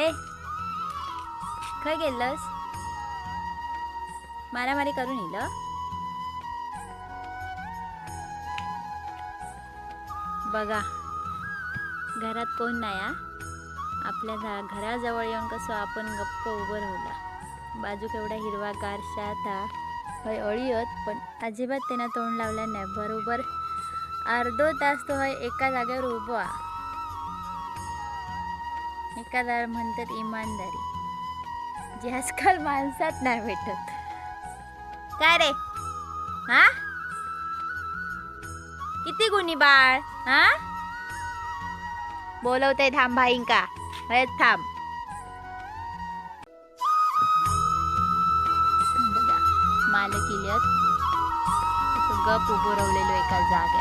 ए खय गेलस मारामारी करून येईल बघा घरात कोण नाही आ आपल्या घरा घराजवळ येऊन कसं आपण गप्प उभं राहिला. बाजू केवढा हिरवा गारशात था हय अळीयत पण अजिबात त्यांना तोंड लावलं नाही. बरोबर अर्धो तास तो हय एका जागेवर उभो. आ एका म्हणतात इमानदारी. जी आजकाल माणसात नाही भेटत. काय रे? हा? किती गुणी बाळ हा? बोलवते थांब भाईंका हयत थांब. बघा मालक इल्यात गप उभं रवलेलो एका जागे